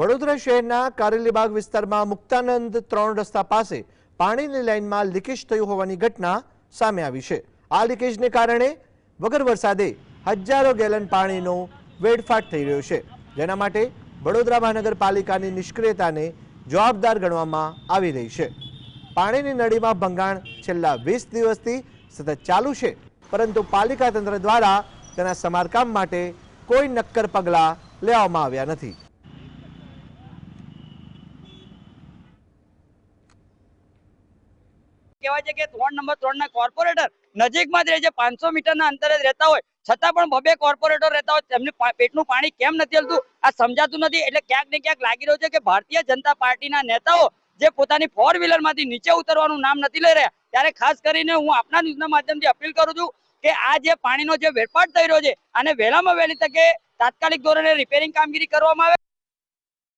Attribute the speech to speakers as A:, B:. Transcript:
A: વડોદરા શહેરના કારેલીબાગ વિસ્તારમાં મુક્તાનંદ ત્રણ રસ્તા પાસે પાણીની લાઇનમાં લીકેજ થયું હોવાની ઘટના સામે આવી છે. આ લીકેજને કારણે વગર વરસાદે હજારો ગેલન પાણીનો વેડફાટ થઈ રહ્યો છે. જેના માટે વડોદરા મહાનગરપાલિકાની નિષ્ક્રિયતાને જવાબદાર ગણવામાં આવી રહી છે. પાણીની નળીમાં ભંગાણ છેલ્લા વીસ દિવસથી સતત ચાલુ છે, પરંતુ પાલિકા તંત્ર દ્વારા તેના સમારકામ માટે કોઈ નક્કર પગલાં લેવામાં આવ્યા નથી.
B: કહેવાય છે કે ત્રણ નંબર ત્રણ ના કોર્પોરેટર નજીકમાં જ રહે છે. પાંચસો મીટરના અંતરે જ રહેતા હોય. છતાં પણ બબે કોર્પોરેટર રહેતા હોય. તેમને પેટનું પાણી કેમ નથી હલતું? આ સમજાતું નથી. એટલે ક્યાંક ને ક્યાંક લાગી રહ્યું છે કે ભારતીય જનતા પાર્ટીના નેતાઓ જે પોતાની ફોર વ્હીલરમાંથી નીચે ઉતરવાનું નામ નથી લઈ રહ્યા. ત્યારે ખાસ કરીને હું આપના ન્યૂઝના માધ્યમથી અપીલ કરું છું કે આ જે પાણીનો જે વેપાર થઈ રહ્યો છે, આને વહેલામાં વહેલી તકે તાત્કાલિક ધોરણે રિપેરિંગ કામગીરી કરવામાં આવે.